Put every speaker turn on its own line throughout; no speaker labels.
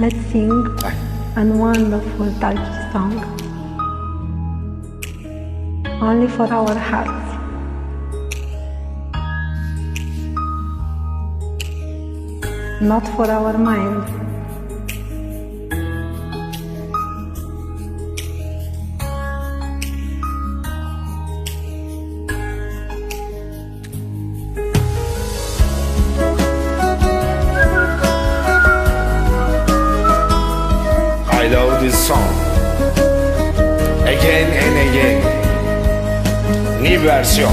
let's sing a wonderful Turkish song. Only for our hearts. Not for our mind.
This song. Again and again. New version.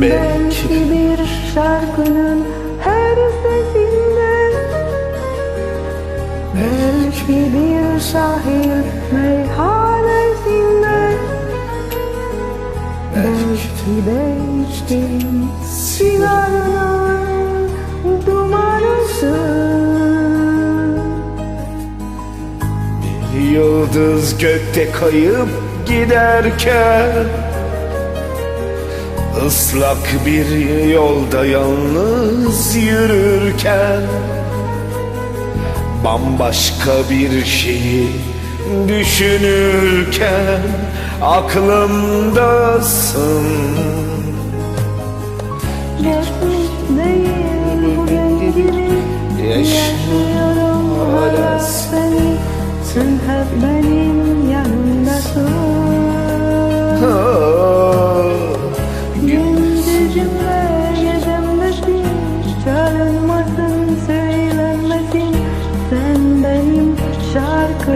Belki
Belki bir şarkının her Belki bir sahil meyhanesinde Belki de içtiğim sigaranın dumanısın
bir yıldız gökte kayıp giderken Islak bir yolda yalnız yürürken Bambaşka bir şeyi düşünürken Aklımdasın.
Geçmiş değil bugün gibi Yaşıyorum hala seni. Sen hep benim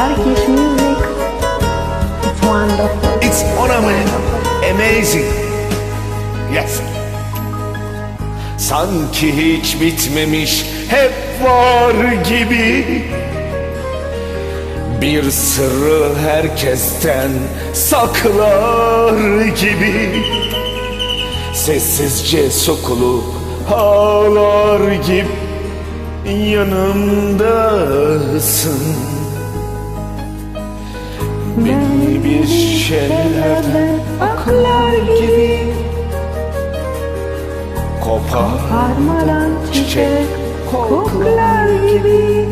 Turkish music It's wonderful
It's ornament, amazing. Yes. Sanki hiç bitmemiş, hep var gibi. Bir sırrı herkesten saklar gibi. Sessizce sokulup ağlar gibi yanımdasın. Kopar
Harmadan çiçek koklar gibi.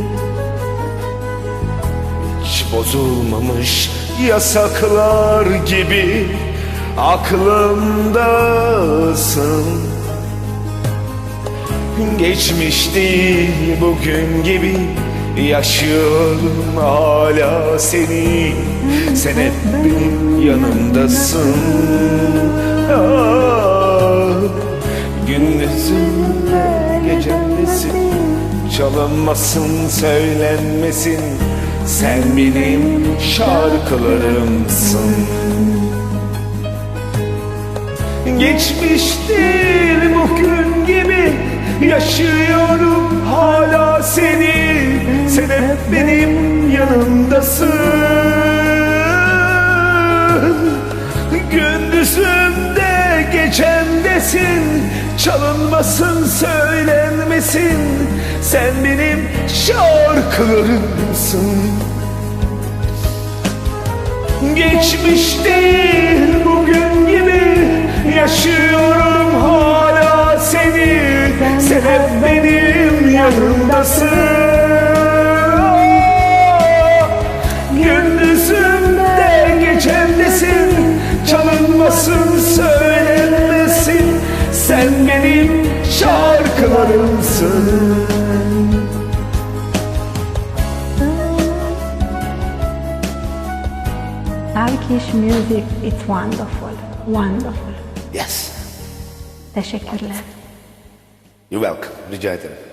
Hiç bozulmamış yasaklar gibi aklımdasın Geçmiş değil bugün gibi yaşıyorum hala seni. Sen hep benim yanımdasın. Ah, Gündüzümde gecemdesin Çalınmasın söylenmesin. Sen benim şarkılarımsın. Geçmiş değil bugün gibi Yaşıyorum hala seni. Sen hep benim yanımdasın Çalınmasın söylenmesin. Sen benim şarkılarımsın. Geçmiş değil bugün gibi Yaşıyorum hala seni. Sen hep benim yanımdasın Sen benim şarkılarımsın
Turkish music is wonderful, wonderful.
Yes.
Teşekkürler.
You're welcome. Rica ederim.